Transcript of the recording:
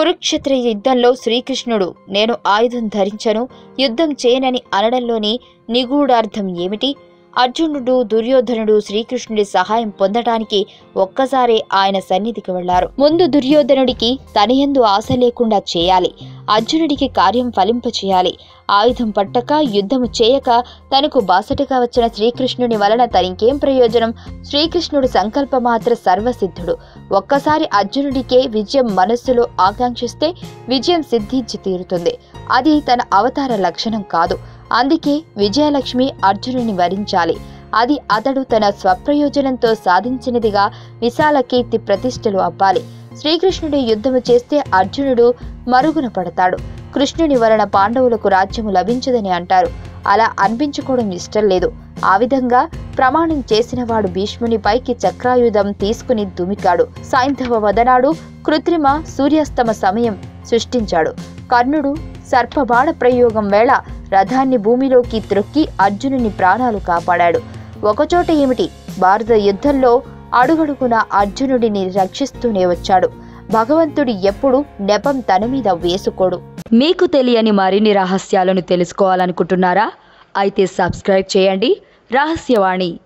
కురుక్షేత్ర యుద్ధంలో శ్రీకృష్ణుడు నేను ఆయుధం ధరించను యుద్ధం చేయనని అనడంలోని నిగూఢార్థం ఏమిటి? అర్జునుడు దుర్యోధనుడు శ్రీకృష్ణుడి సహాయం పొందటానికి ఒక్కసారే ఆయన సన్నిధికి వెళ్ళారు. ముందు దుర్యోధనుడికి తనయందు ఆశ లేకుండా చేయాలి. అర్జునుడికి కార్యం ఫలింపచేయాలి. ఆయుధం పట్టక యుద్ధము చేయక తనకు బాసటగా వచ్చిన శ్రీకృష్ణుని వలన తనకేం ప్రయోజనం? శ్రీకృష్ణుడు సంకల్పమాత్ర సర్వసిద్ధుడు. ఒక్కసారి అర్జునుడికే విజయం మనస్సులో ఆకాంక్షిస్తే విజయం సిద్ధించి తీరుతుంది. అది తన అవతార లక్షణం కాదు. అందుకే విజయలక్ష్మి అర్జునుని వరించాలి. అది అతడు తన స్వప్రయోజనంతో సాధించినదిగా విశాల కీర్తి ప్రతిష్టలు అవ్వాలి శ్రీకృష్ణుడి యుద్ధము చేస్తే అర్జునుడు మరుగున పడతాడు. కృష్ణుని వలన పాండవులకు రాజ్యము లభించదని అంటారు. అలా అనిపించుకోవడం ఇష్టం లేదు. ఆ విధంగా ప్రమాణం చేసినవాడు భీష్ముని పైకి చక్రాయుధం తీసుకుని దుమికాడు. సైంధవ వదనాడు కృత్రిమ సూర్యాస్తమ సమయం సృష్టించాడు. కర్ణుడు సర్పబాణ ప్రయోగం వేళ రథాన్ని భూమిలోకి త్రొక్కి అర్జునుని ప్రాణాలు కాపాడాడు. ఒకచోట ఏమిటి? భారత యుద్ధంలో అడుగడుగున అర్జునుడిని రక్షిస్తూనే వచ్చాడు. భగవంతుడు ఎప్పుడు నెపం తన మీద వేసుకోడు. మీకు తెలియని మరిన్ని రహస్యాలను తెలుసుకోవాలనుకుంటున్నారా? అయితే సబ్స్క్రైబ్ చేయండి. రహస్యవాణి.